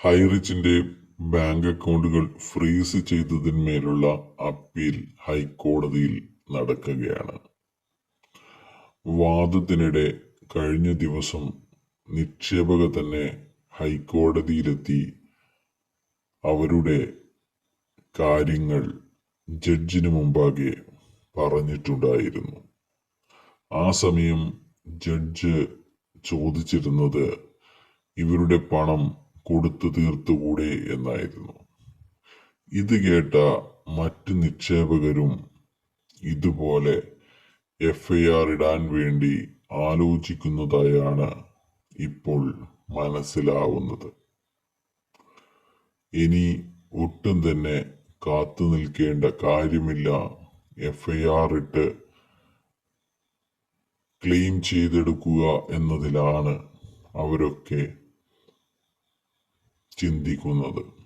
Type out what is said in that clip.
ഹൈറിച്ചിന്റെ bank അക്കൗണ്ടുകൾ freeze ചെയ്തതിന്മേലുള്ള appeal ഹൈക്കോടതിയിൽ നടക്കുകയാണ്. വാദത്തിനിടെ കഴിഞ്ഞ ദിവസം നിക്ഷേപക തന്നെ ഹൈക്കോടതിയിലെത്തി അവരുടെ കാര്യങ്ങൾ ജഡ്ജിന് മുമ്പാകെ പറഞ്ഞിട്ടുണ്ടായിരുന്നു. ആ സമയം ജഡ്ജ് ചോദിച്ചിരുന്നത് ഇവരുടെ പണം കൊടുത്തു തീർത്തുകൂടെ എന്നായിരുന്നു. ഇത് കേട്ട മറ്റ് നിക്ഷേപകരും ഇതുപോലെ എഫ് ഐ ആർ ഇടാൻ വേണ്ടി ആലോചിക്കുന്നതായാണ് ഇപ്പോൾ മനസ്സിലാവുന്നത്. ഇനി ഒട്ടും തന്നെ കാത്തു നിൽക്കേണ്ട കാര്യമില്ല. എഫ് ഐ ആർ ഇട്ട് ക്ലെയിം ചെയ്തെടുക്കുക എന്നതിലാണ് അവരൊക്കെ ചിന്തിക്കുന്നത്.